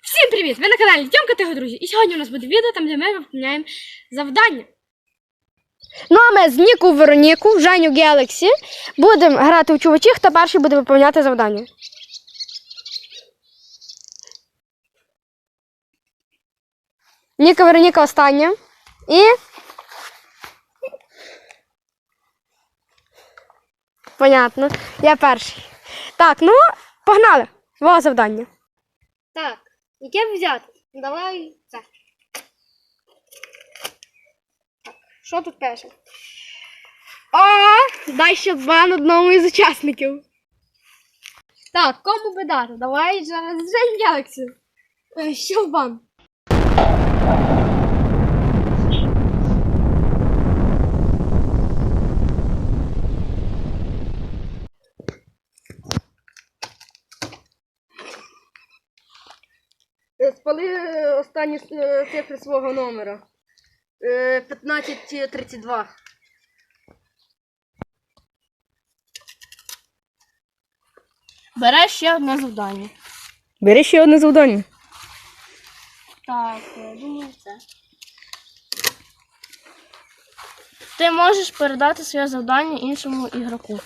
Всім привіт! Ви на каналі Тьомка Тихо, друзі. І сьогодні у нас буде відео, там де ми виповняємо завдання. Ну а ми з Ніку Вероніку, Женю Гелексі будемо грати у чувачі, хто перший буде виповняти завдання. Ніка Вероніка остання. І. Понятно. Я перший. Так, ну, погнали. Во завдання. Так, яке взяти? Давай це. Так, що тут пише? О, дай ще бан одному із учасників. Так, кому би дати? Давай зараз вже Гелексі. Е, Що бан? Спали е, останні е, цифри свого номера. Е, 1532. Береш ще одне завдання. Бери ще одне завдання. Так, е, думаю, це. Ти можеш передати своє завдання іншому ігроку.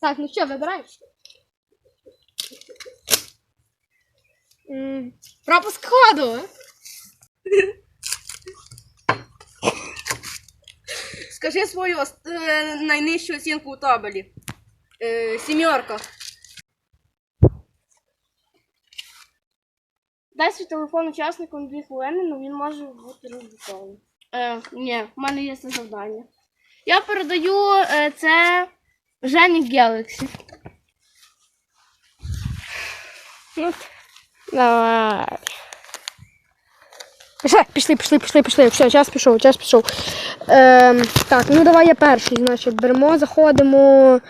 Так, ну що, вибирай. Пропуск ходу. Скажи свою е, найнижчу оцінку у табелі. Е, сімерка. Дай свій телефон учаснику на 2 хвилини, але він може бути розблокований. Е, ні, в мене є це завдання. Я передаю е, це Жені Galaxy. Давай. Пішли, пішли, пішли, пішли, пішли. Все, час пішов, час пішов. Ем, так, ну давай я перший, значить, беремо, заходимо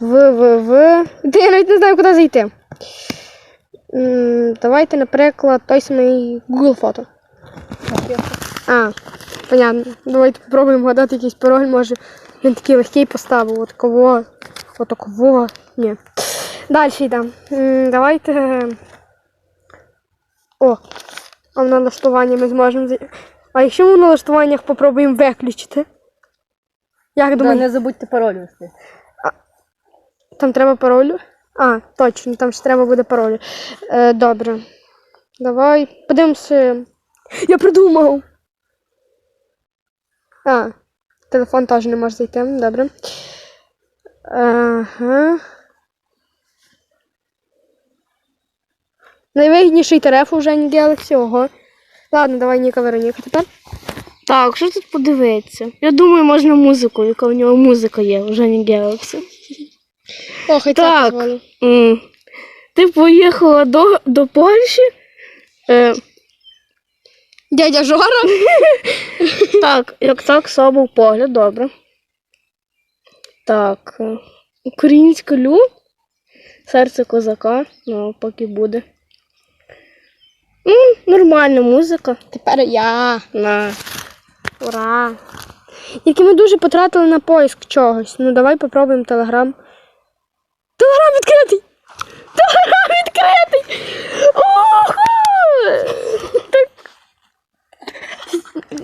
в, в, в. Та я навіть не знаю, куди зайти. М, давайте, наприклад, той самий Google фото. А, понятно. Давайте спробуємо вгадати якийсь пароль, може він такий легкий поставив. От кого. От кого. Ні. Далі йдемо. Давайте. О, а в налаштуванні ми зможемо. А якщо ми в налаштуваннях попробуємо виключити? Як Да, думаєте, не забудьте пароль ввести. там треба паролю? А, точно, там ж треба буде пароль. Е, добре. Давай подивимося. Я придумав. А, телефон теж не може зайти. Добре. Ага. Найвигідніший тариф у Жені Galaxy, ого. Ладно, давай Ніка Вероніка тепер. Так, що тут подивитися? Я думаю, можна музику, яка в нього музика є у Жені Galaxy. О, хай Так. М. Ти поїхала до, до Польщі? Е, Дядя Жора. так, як так, собі погляд, добре. Так. е, Українська лю. Серце козака. Ну, поки буде. Ну, нормальна музика. Тепер я. На. Ура! Які ми дуже потратили на поиск чогось. Ну давай попробуємо Телеграм. Телеграм відкритий! Телеграм відкритий! Ого! Так.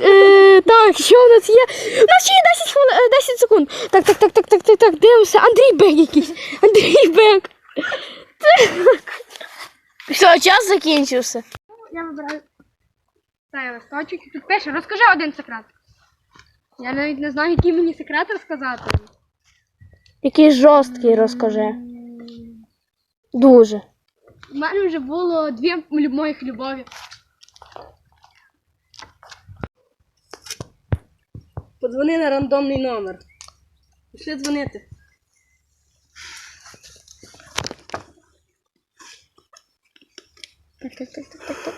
Е, так, що у нас є? У нас ще є 10 хвилин, е, 10 секунд. Так, так, так, так, так, так, так, дивимося. Андрій Бек якийсь. Андрій Бек. Все, час закінчився. Я вибираю цей листочок і тут пише, розкажи один секрет. Я навіть не знаю, який мені секрет розказати. Який жорсткий розкажи. Дуже. У мене вже було дві моїх любові. Подзвони на рандомний номер. Пішли дзвонити. Так, так, так, так, так, так.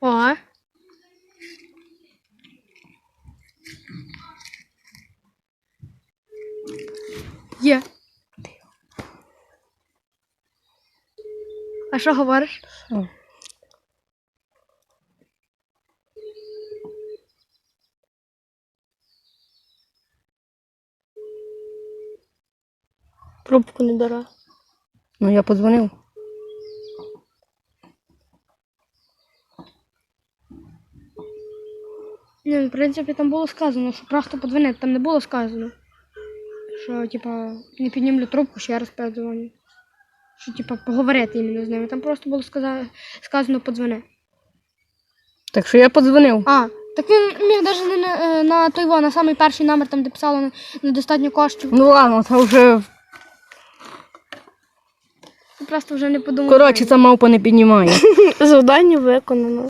О. Є. А що говориш? Трубку не бере. Ну я подзвонив. Ні, в принципі, там було сказано, що просто подзвонити, там не було сказано. Що, типа, не піднімлю трубку, ще раз передзвоню. Що, типа, поговорити іменно з ними. Там просто було сказа... сказано подзвони. Так що я подзвонив. А, так він міг навіть не на, е, на той во, на самий перший номер, там де писало «Не- недостатньо коштів. Ну ладно, це вже. Просто вже не подумав. Коротше, ця мавпа не піднімає. завдання виконано.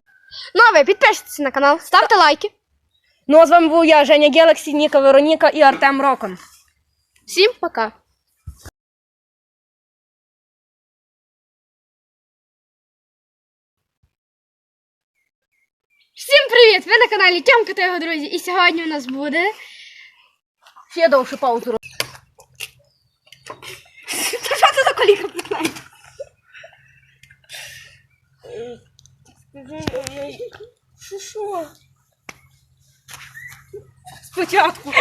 Ну, а ви підпишіться на канал, ставте лайки. Ну а з вами був я, Женя Гелаксі, Ніка Вероніка і Артем Рокон. Всім пока. Всім привіт! Ви на каналі Тямка та його друзі. І сьогодні у нас буде. Ще довше паузу роз. Що це за коліка питає? Що що? Спочатку.